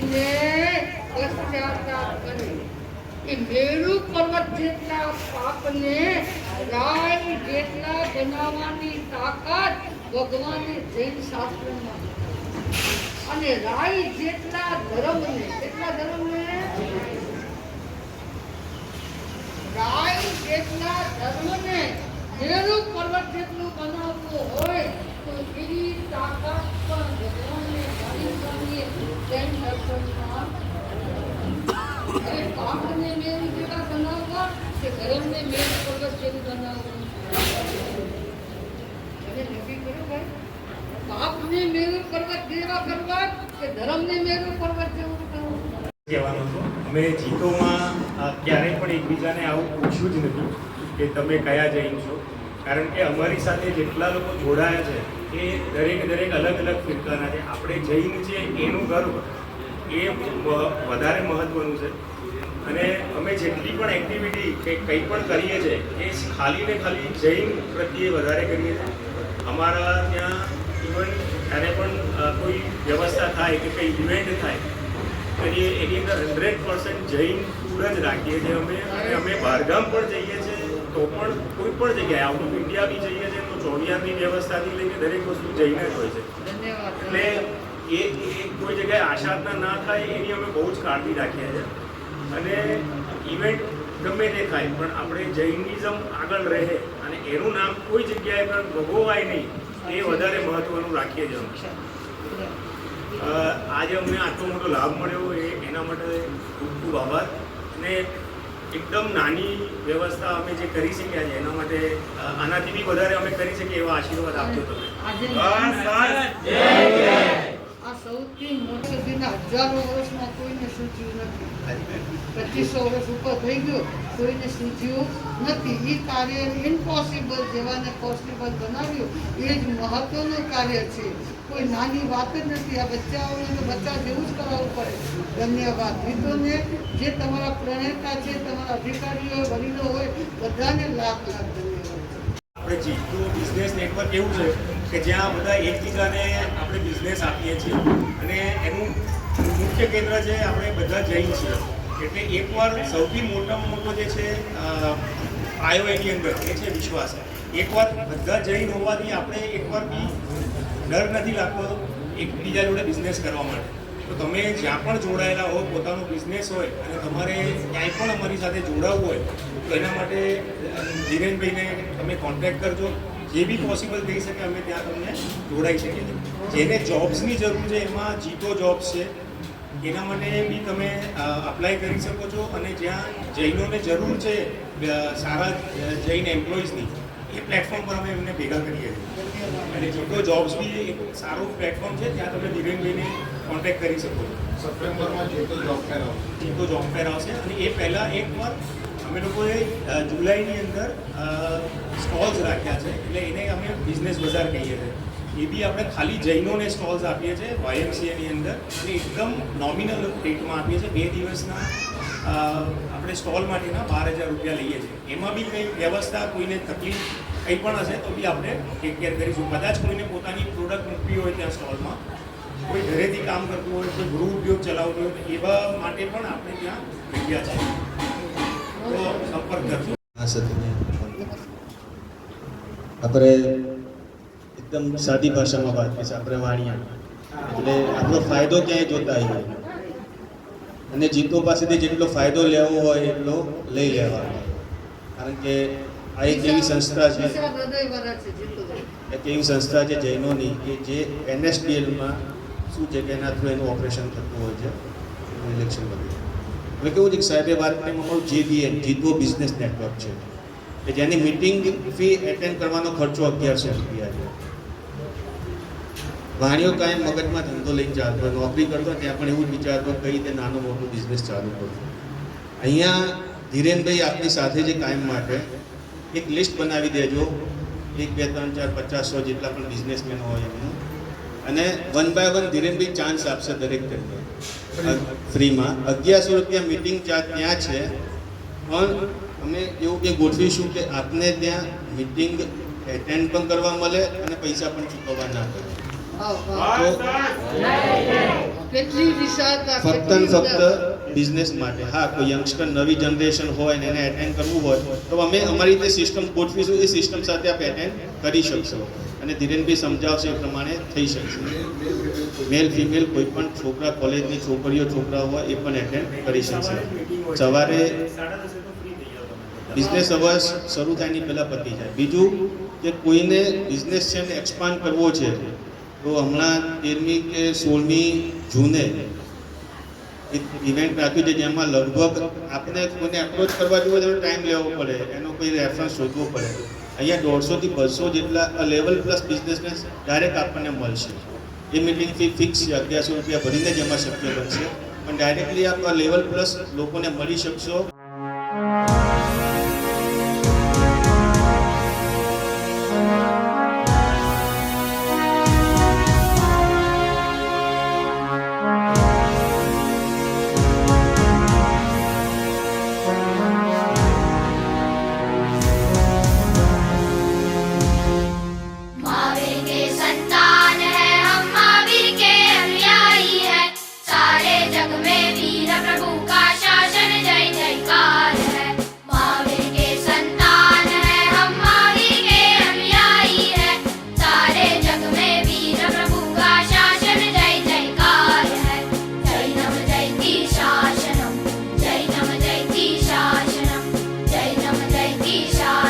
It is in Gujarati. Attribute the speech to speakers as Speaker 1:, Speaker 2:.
Speaker 1: કરીને પશ્ચાતાપ એ મેરુ પર્વત જેટલા પાપને રાય જેટલા બનાવવાની તાકાત ભગવાને જૈન શાસ્ત્રમાં. અને રાય જેટલા ધર્મને, કેટલા ધર્મને? રાય જેટલા ધર્મને મેરુ પર્વત જેટલું બનાવવું હોય તો એવી તાકાત કરવા કે ધર્મને મેરુ પર્વત જેવું કરવું?
Speaker 2: અમે જીતોમાં ક્યારેય પણ એકબીજાને આવું પૂછ્યું જ નથી. કે તમે કયા જૈન છો? કારણ કે અમારી સાથે જેટલા લોકો જોડાયા છે, એ દરેક દરેક અલગ અલગ ફિરકાના છે. આપણે જૈન છે એનું ગર્વ એ વધારે મહત્વનું છે. અને અમે જેટલી પણ એક્ટિવિટી કે કંઈ પણ કરીએ છીએ, એ ખાલી ને ખાલી જૈન પ્રત્યે વધારે કરીએ છીએ. અમારા ત્યાં ઇવન જ્યારે પણ કોઈ વ્યવસ્થા થાય કે કંઈ ઇવેન્ટ થાય એની એની અંદર હંડ્રેડ પર્સન્ટ જૈન ફૂડ જ રાખીએ છીએ અમે. અને અમે બહારગામ પણ જઈએ તો પણ કોઈ પણ જગ્યાએ આઉટ ઓફ ઇન્ડિયા બી જઈએ છીએ તો ચોડિયાની વ્યવસ્થાથી લઈને દરેક વસ્તુ જઈને જ હોય છે. એટલે એ કોઈ જગ્યાએ આશાધના ના થાય એની અમે બહુ જ કાળજી રાખીએ છીએ. અને ઇવેન્ટ ગમે તે થાય પણ આપણે જૈનિઝમ આગળ રહે અને એનું નામ કોઈ જગ્યાએ પણ ભોગવાય નહીં એ વધારે મહત્વનું રાખીએ છીએ અમે. અ, આજે અમને આટલો મોટો લાભ મળ્યો એ એના માટે ખૂબ ખૂબ આભાર. અને એકદમ નાની વ્યવસ્થા અમે જે કરી શક્યા છે એના માટે આનાથી બી વધારે અમે કરી શકીએ એવા આશીર્વાદ આપજો તમે.
Speaker 1: દિના હજારો વર્ષમાં કોઈને સૂચ્યું નથી. પચીસો વર્ષ ઉપર થઈ ગયો, કોઈને સૂચ્યું નથી. એ કાર્ય ઇમ્પોસિબલ જેવાને પોસિબલ બનાવ્યું. એ જ મહત્વનું કાર્ય છે. કોઈ નાની વાત જ નથી. આ બચ્ચાઓને તો બચ્ચા જેવું જ કરાવવું પડે. ધન્યવાદ. મિત્રોને, જે તમારા પ્રણેતા છે, તમારા અધિકારીઓ, વડીલો હોય, બધાને લાખ લાખ ધન્યવાદ.
Speaker 2: આપણે જીતું બિઝનેસ નેટવર્ક એવું છે કે જ્યાં બધા એકબીજાને આપણે બિઝનેસ આપીએ છીએ. અને એનું મુખ્ય કેન્દ્ર છે આપણે બધા જૈન છીએ. એટલે એકવાર સૌથી મોટામાં મોટો જે છે આયો એની અંદર, એ છે વિશ્વાસ. એકવાર બધા જૈન હોવાથી આપણે એકવાર ડર નથી લાગતો એકબીજા જોડે બિઝનેસ કરવા માટે. તો તમે જ્યાં પણ જોડાયેલા હો, પોતાનો બિઝનેસ હોય અને તમારે ક્યાંય પણ અમારી સાથે જોડાવવું હોય, તો એના માટે ધીરેનભાઈને તમે કોન્ટેક્ટ કરજો. જે બી પોસિબલ થઈ શકે અમે ત્યાં તમને જોડાઈ શકીએ છીએ. જેને જોબ્સની જરૂર છે એમાં જીતો જોબ્સ છે એના માટે બી તમે અપ્લાય કરી શકો છો અને જ્યાં જૈનોને જરૂર છે સારા જૈન એમ્પ્લોઈઝની એ પ્લેટફોર્મ પર અમે એમને ભેગા કરીએ છીએ. અને જીતો જોબ્સ બી એક સારું પ્લેટફોર્મ છે ત્યાં તમે ધીરેનભાઈને કોન્ટેક્ટ કરી શકો છો.
Speaker 3: સપ્ટેમ્બરમાં જીતો જોબ જોબ આવશે.
Speaker 2: જીતો જોબ ફેર આવશે અને એ પહેલાં એકવાર અમે લોકોએ જુલાઈની અંદર સ્ટોલ્સ રાખ્યા છે. એટલે એને અમે બિઝનેસ બજાર કહીએ છીએ. એ બી આપણે ખાલી જૈનોને સ્ટોલ્સ આપીએ છીએ વાયએમસીએની અંદર. અને એકદમ નોમિનલ રેટમાં આપીએ છીએ. બે દિવસના આપણે સ્ટોલ માટેના બાર હજાર રૂપિયા લઈએ છીએ. એમાં બી કંઈ વ્યવસ્થા, કોઈને તકલીફ કંઈ પણ હશે તો બી આપણે ટેક કેર કરીશું. કદાચ કોઈને પોતાની પ્રોડક્ટ મૂકવી હોય ત્યાં સ્ટોલમાં, કોઈ ઘરેથી કામ કરતું હોય, કોઈ ગૃહ ઉદ્યોગ ચલાવતું હોય એવા માટે પણ આપણે ત્યાં જગ્યા છે.
Speaker 4: આપણે એકદમ સાદી ભાષામાં વાત કરીએ આપણે વાણિયા. એટલે આપણો ફાયદો ક્યાંય જોતા હોઈએ અને જીતો પાસેથી જેટલો ફાયદો લેવો હોય એટલો લઈ લેવાનો. કારણ કે આ એક એવી સંસ્થા છે. એક એવી સંસ્થા છે જૈનોની કે જે એનએસડીએલમાં શું છે કે એના થ્રુ એનું ઓપરેશન થતું હોય છે. ઇલેક્શન બધું હવે કેવું છે કે સાહેબે વાત કરી અમારું જેબીએન જીતવો બિઝનેસ નેટવર્ક છે, કે જેની મિટિંગ ફી એટેન્ડ કરવાનો ખર્ચો અગિયારસો રૂપિયા છે. વાણીઓ કાંઈ મગજમાં ધંધો લઈને ચાલતો નોકરી કરતો ત્યાં પણ એવું જ વિચારતો કઈ રીતે નાનો મોટો બિઝનેસ ચાલુ કરવો. અહીંયા ધીરેનભાઈ આપની સાથે જે કાયમ માટે એક લિસ્ટ બનાવી દેજો. એક, બે, ત્રણ, ચાર, પચાસ, સો જેટલા પણ બિઝનેસમેન હોય એમનું. અને વન બાય વન ધીરેનભાઈ ચાન્સ આપશે દરેક જણને. ફ્રીમાં. અગિયારસો રૂપિયા મિટિંગ ચાર્જ ત્યાં છે. પણ અમે એવું કે ગોઠવીશું કે આપને ત્યાં મિટિંગ એટેન્ડ પણ કરવા મળે અને પૈસા પણ ચૂકવવા ના પડે ફક્ત ને ફક્ત બિઝનેસ માટે. હા કોઈ યંગસ્ટર નવી જનરેશન હોય ને એને એટેન્ડ કરવું હોય તો અમે અમારી રીતે સિસ્ટમ ગોઠવીશું એ સિસ્ટમ સાથે આપ એટેન્ડ કરી શકશો. અને ધીરેનભાઈ સમજાવશે એ પ્રમાણે થઈ શકશે. મેલ ફિમેલ કોઈ પણ છોકરા કોલેજની છોકરીઓ, છોકરાઓ હોય એ પણ એટેન્ડ કરી શકશે. સવારે. બિઝનેસ અવર્સ શરૂ થાયની પહેલાં પતી જાય. બીજું કે કોઈને બિઝનેસ છે ને એક્સપાન્ડ કરવો છે, તો હમણાં તેરમી કે સોળમી જૂને એક ઇવેન્ટ રાખ્યું છે જેમાં લગભગ આપણે કોઈને એપ્રોચ કરવા જોઈએ તો ટાઈમ લેવો પડે. એનો કોઈ રેફરન્સ શોધવો પડે. અહીંયા દોઢસોથી બસો જેટલા લેવલ પ્લસ બિઝનેસને ડાયરેક્ટ આપણને મળશે. એ મિટિંગ ફી ફિક્સ છે, અગિયારસો રૂપિયા ભરીને જ એમાં શક્ય બનશે. પણ ડાયરેક્ટલી આપ લેવલ પ્લસ લોકોને મળી શકશો. 地上。